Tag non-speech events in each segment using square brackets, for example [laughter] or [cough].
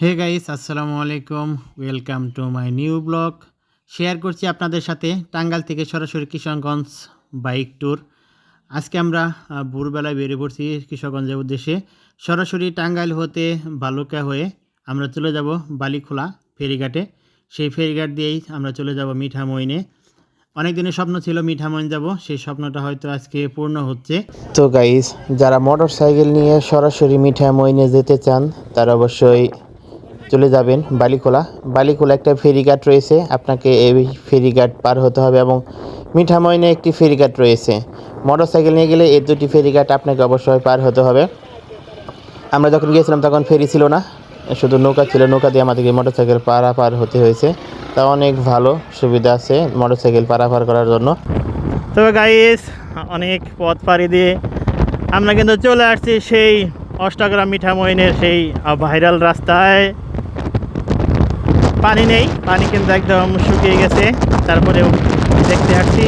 হে guys আসসালামু আলাইকুম। Welcome to my new blog share করছি আপনাদের সাথে টাঙ্গাল থেকে সরাসরি কিশোরগঞ্জ বাইক ট্যুর আজকে আমরা ভোরবেলায় বেরিয়ে পড়ছি কিশোরগঞ্জের উদ্দেশ্যে। সরাসরি টাঙ্গাইল হতে বালুকা হয়ে আমরা চলে যাব বালিখোলা ফেরিঘাটে। সেই ফেরিঘাট দিয়েই আমরা চলে যাব মিঠামইনে। অনেক দিনের স্বপ্ন ছিল মিঠামইন যাব, সেই স্বপ্নটা হয়তো আজকে পূর্ণ হচ্ছে। তো গাইস যারা মোটর সাইকেল নিয়ে সরাসরি মিঠা মইনে যেতে চান, তারা অবশ্যই চলে যাবেন বালিখোলা। বালিখোলা একটা ফেরিঘাট রয়েছে, আপনাকে এই ফেরিঘাট পার হতে হবে এবং মিঠা মইনে একটি ফেরিঘাট রয়েছে। মোটর সাইকেল নিয়ে গেলে এই দুটি ফেরিঘাট আপনাকে অবশ্যই পার হতে হবে। আমরা যখন গিয়েছিলাম তখন ফেরি ছিল না, শুধু নৌকা ছিল, নৌকা দিয়ে আমাদেরকে মোটর সাইকেল পারাপার হতে হয়েছে। তা অনেক ভালো সুবিধা আছে মোটর সাইকেল পারাপার করার জন্য। তো গাইস অনেক পথ পাড়ি দিয়ে আমরা কিন্তু চলে আসছি সেই অষ্টাগ্রাম মিঠামইনের সেই ভাইরাল রাস্তায়। পানি নেই পানি কিন্তু একদম শুকিয়ে গেছে। তারপরেও দেখতে আসছি।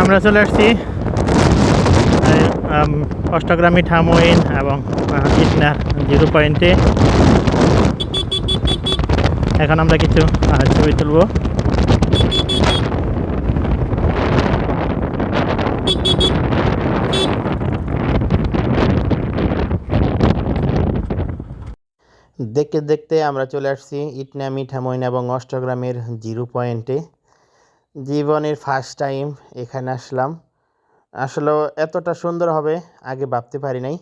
আমরা চলে আসছি অষ্টগ্রামী আম, এবং কৃষ্ণার জিরো পয়েন্টে। এখন আমরা কিছু ছবি তুলবো। দেখতে দেখতে আমরা চলে আসছি ইটনা মিঠামইন এবং অষ্টগ্রামের জিরো পয়েন্টে। জীবনের ফার্স্ট টাইম এখানে আসলাম। আসলে এতটা সুন্দর হবে আগে ভাবতে পারি নাই।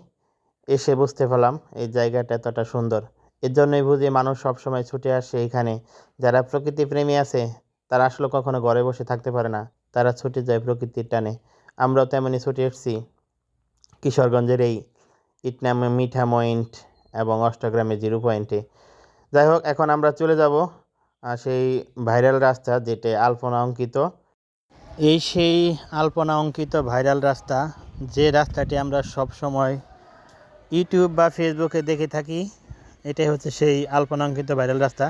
এসে বুঝতে পারলাম এই জায়গাটা এতটা সুন্দর। এর জন্যই বুঝি মানুষ সবসময় ছুটে আসে এখানে। যারা প্রকৃতি প্রেমী আছে, তারা আসলে কখনো ঘরে বসে থাকতে পারে না। তারা ছুটে যায় প্রকৃতির টানে। আমরাও তেমনই ছুটে এসেছি কিশোরগঞ্জের এই ইটনা, মিঠা পয়েন্ট এবং অষ্টগ্রামের জিরো পয়েন্টে যাই হোক, এখন আমরা চলে যাব সেই ভাইরাল রাস্তা যেটি আলপনা অঙ্কিত। এই সেই আলপনা অঙ্কিত ভাইরাল রাস্তা, যে রাস্তাটি আমরা সব সময় ইউটিউব বা ফেসবুকে দেখে থাকি, এটাই হচ্ছে সেই আলপনা অঙ্কিত ভাইরাল রাস্তা।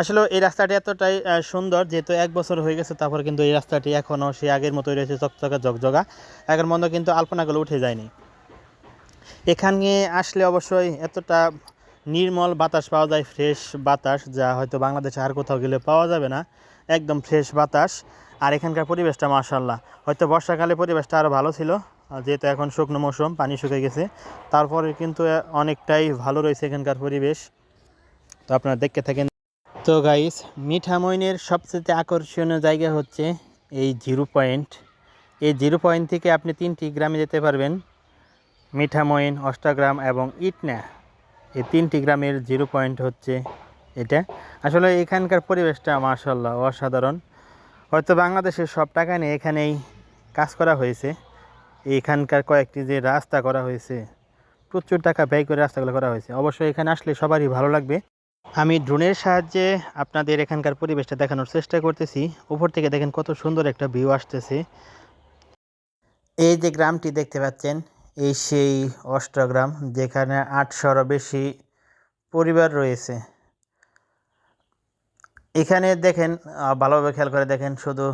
আসলে এই রাস্তাটি এতটাই সুন্দর, যেহেতু এক বছর হয়ে গেছে, তারপর কিন্তু এই রাস্তাটি এখনও সেই আগের মতোই রয়েছে, চকচকা জগজগা এখন মধ্যে কিন্তু আলপনাগুলো উঠে যায়নি। এখানে আসলে অবশ্যই এতটা নির্মল বাতাস পাওয়া যায় ফ্রেশ বাতাস, যা হয়তো বাংলাদেশে আর কোথাও গেলে পাওয়া যাবে না। একদম ফ্রেশ বাতাস। আর এখানকার পরিবেশটা মাশাল্লাহ হয়তো বর্ষাকালে পরিবেশটা আরও ভালো ছিল, যেহেতু এখন শুকনো মৌসুম, পানি শুকিয়ে গেছে। তারপরে কিন্তু অনেকটাই ভালো রয়েছে এখানকার পরিবেশ। তো আপনারা দেখতে থাকেন। তো গাইস মিঠামইনের সবচেয়ে আকর্ষণীয় জায়গা হচ্ছে এই জিরো পয়েন্ট। এই জিরো পয়েন্ট থেকে আপনি তিনটি গ্রামে যেতে পারবেন। মিঠামইন, অষ্টাগ্রাম এবং ইটনা। এই তিনটি গ্রামের জিরো পয়েন্ট হচ্ছে এটা। আসলে এখানকার পরিবেশটা মার্শাল্লাহ অসাধারণ। হয়তো বাংলাদেশের সব টাকা নিয়ে এখানেই কাজ করা হয়েছে। এখানকার কয়েকটি যে রাস্তা করা হয়েছে, প্রচুর টাকা ব্যয় করে রাস্তাগুলো করা হয়েছে। অবশ্যই এখানে আসলে সবারই ভালো লাগবে। আমি ড্রোনের সাহায্যে আপনাদের এখানকার পরিবেশটা দেখানোর চেষ্টা করতেছি। উপর থেকে দেখেন কত সুন্দর একটা ভিউ আসতেছে। এই যে গ্রামটি দেখতে পাচ্ছেন এই সেই অষ্টগ্রাম যেখানে আটশোরও বেশি পরিবার রয়েছে। এখানে দেখেন ভালোভাবে খেয়াল করে দেখেন, শুধু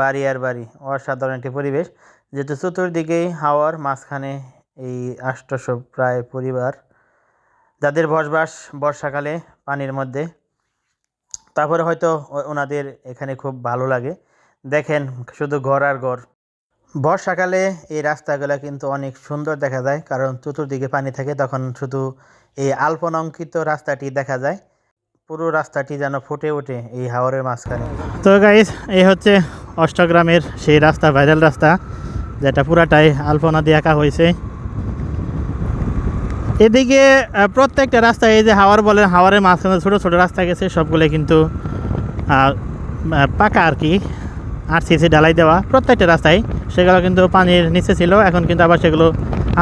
বাড়ি আর বাড়ি, অসাধারণ একটি পরিবেশ। যেহেতু চতুর্দিকেই হাওয়ার মাঝখানে এই আষ্টশো প্রায় পরিবার, যাদের বসবাস বর্ষাকালে পানির মধ্যে, তারপরে হয়তো ওনাদের এখানে খুব ভালো লাগে। দেখেন, শুধু ঘর আর ঘর। বর্ষাকালে এই রাস্তাগুলো কিন্তু অনেক সুন্দর দেখা যায়, কারণ চতুর্দিকে পানি থাকে, তখন শুধু এই আলপনা অঙ্কিত রাস্তাটি দেখা যায়। পুরো রাস্তাটি যেন ফুটে ওঠে এই হাওরের মাঝখানে। তো গাইস এই হচ্ছে অষ্টগ্রামের সেই রাস্তা ভাইরাল রাস্তা, যেটা পুরাটাই আলপনা দিয়ে আঁকা হয়েছে। এদিকে প্রত্যেকটা রাস্তা এই যে হাওয়ার বলে হাওয়ারের মাঝখানে ছোটো ছোটো রাস্তা গেছে সবগুলো কিন্তু পাকা আর কি। আর সিসি ঢালাই দেওয়া প্রত্যেকটা রাস্তায়, সেগুলো কিন্তু পানির নিচে ছিল, এখন কিন্তু আবার সেগুলো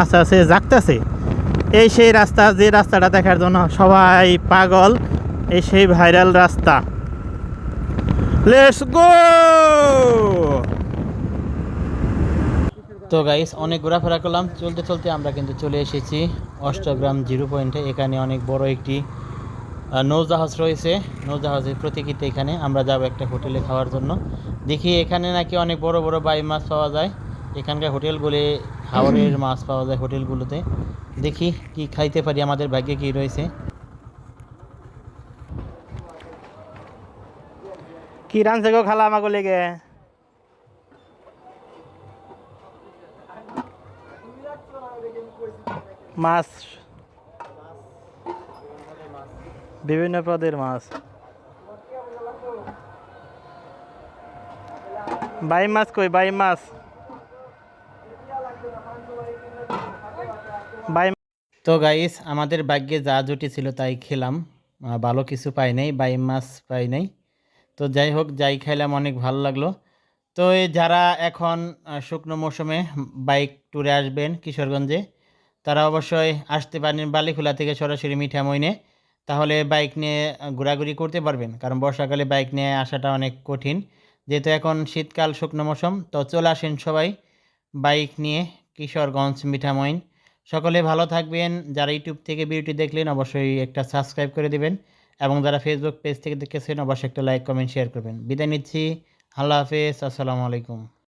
আস্তে আস্তে জাগতেছে। এই সেই রাস্তা, যে রাস্তাটা দেখার জন্য সবাই পাগল, এই সেই ভাইরাল রাস্তা। লেটস গো তো গাইস অনেক ঘোরাফেরা করলাম। চলতে চলতে আমরা কিন্তু চলে এসেছি অষ্টগ্রাম জিরো পয়েন্টে এখানে অনেক বড় একটি নৌজাহাজ রয়েছে। নৌজাহাজের প্রতীকীতে এখানে আমরা যাব একটা হোটেলে খাওয়ার জন্য। দেখি এখানে নাকি অনেক বড় বড় বাই মাছ পাওয়া যায়। এখানকার হোটেলগুলি হাওড়ের [clears throat] মাছ পাওয়া যায় হোটেলগুলোতে। দেখি কি খাইতে পারি আমাদের ভাগ্যে কি রয়েছে। কি রানছে গো খালা আমাকে লেগে? মাছ বিভিন্ন পদের মাছ। বাই মাছ কই? বাই মাছ। বাই তো গাইস আমাদের ভাগ্যে যা জুটি ছিল তাই খেলাম। ভালো কিছু পাই নাই বাই মাছ পাই নাই। তো যাই হোক, যাই খাইলাম, অনেক ভালো লাগল। তো যারা এখন শুকনো মৌসুমে বাইক ট্যুরে আসবেন কিশোরগঞ্জে, তারা অবশ্যই আসতে পারেন বালিখোলা থেকে সরাসরি মিঠামইনে। তাহলে বাইক নিয়ে ঘোরাঘুরি করতে পারবেন। কারণ বর্ষাকালে বাইক নিয়ে আসাটা অনেক কঠিন। যেহেতু এখন শীতকাল, শুকনো মৌসুম, তো চলে আসেন সবাই বাইক নিয়ে কিশোরগঞ্জ, মিঠামইন। সকলে ভালো থাকবেন। যারা ইউটিউব থেকে ভিডিওটি দেখলেন, অবশ্যই একটা সাবস্ক্রাইব করে দেবেন এবং যারা ফেসবুক পেজ থেকে দেখেছেন, অবশ্যই একটা লাইক কমেন্ট শেয়ার করবেন। বিদায় নিচ্ছি। আল্লাহ হাফেজ। আসসালামু আলাইকুম।